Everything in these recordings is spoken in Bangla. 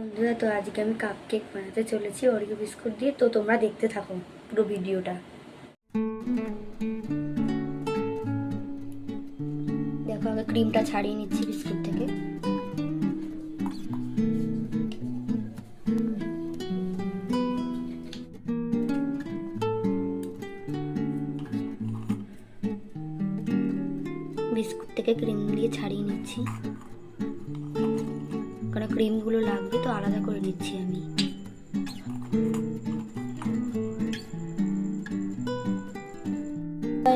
বন্ধুরা, তো আজকে আমি কাপ কেক বানাতে চলেছি অরিও বিস্কুট দিয়ে। তো তোমরা দেখতে থাকো পুরো ভিডিওটা। দেখো আগে ক্রিমটা ছাড়িয়ে নিচ্ছি বিস্কুট থেকে। বিস্কুট থেকে ক্রিম দিয়ে ছাড়িয়ে নিচ্ছি। কারণ ক্রিমগুলো লাগবে তো আলাদা করে নিচ্ছি আমি।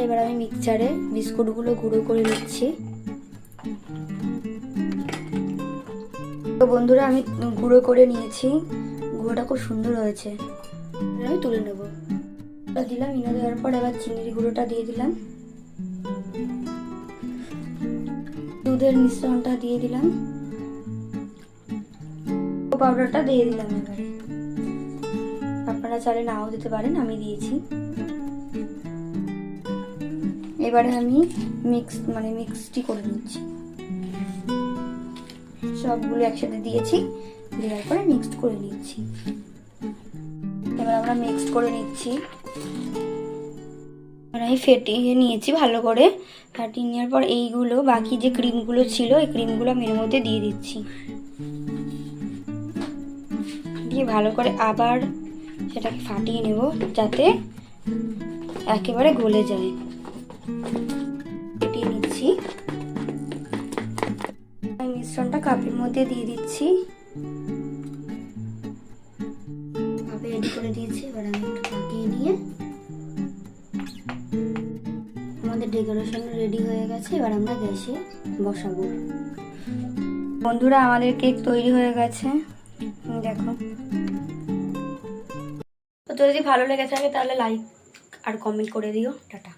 এবার আমি মিক্সচারে বিস্কুটগুলো গুঁড়ো করে নিচ্ছি। তো বন্ধুরা, আমি গুঁড়ো করে নিয়েছি। গুঁড়োটা খুব সুন্দর হয়েছে। আমি তুলে নেব। দিলাম ইনো দেওয়ার পর এবার চিনির গুঁড়োটা দিয়ে দিলাম। দুধের মিশ্রণটা দিয়ে দিলাম। পাউডারটা দিয়ে দিলাম এবারে। আপনারা চালে নাও দিতে পারেন, আমি দিয়েছি। এবারে আমি মিক্স মানে মিক্সটি করে নিচ্ছি। সবগুলো একসাথে দিয়েছি, দেওয়ার পরে মিক্সড করে নিচ্ছি। এবার আমরা মিক্সড করে নিচ্ছি। আমি ফেটিয়ে নিয়েছি ভালো করে। ফাটিয়ে নেওয়ার পর এইগুলো, বাকি যে ক্রিমগুলো ছিল, এই ক্রিমগুলো আমি এর মধ্যে দিয়ে দিচ্ছি। দিয়ে ভালো করে আবার সেটাকে ফাটিয়ে নেব যাতে একেবারে গলে যায়। ফেটিয়ে নিচ্ছি। মিশ্রণটা কাপের মধ্যে দিয়ে দিচ্ছি। কাপে রেডি করে দিয়েছি, এবার আমাদের ডেকোরেশন রেডি হয়ে গেছে, এবার আমরা বসাবো। বন্ধুরা, আমাদের কেক তৈরি হয়ে গেছে। দেখো। তো যদি ভালো লেগে থাকে তাহলে লাইক আর কমেন্ট করে দিও। টাটা।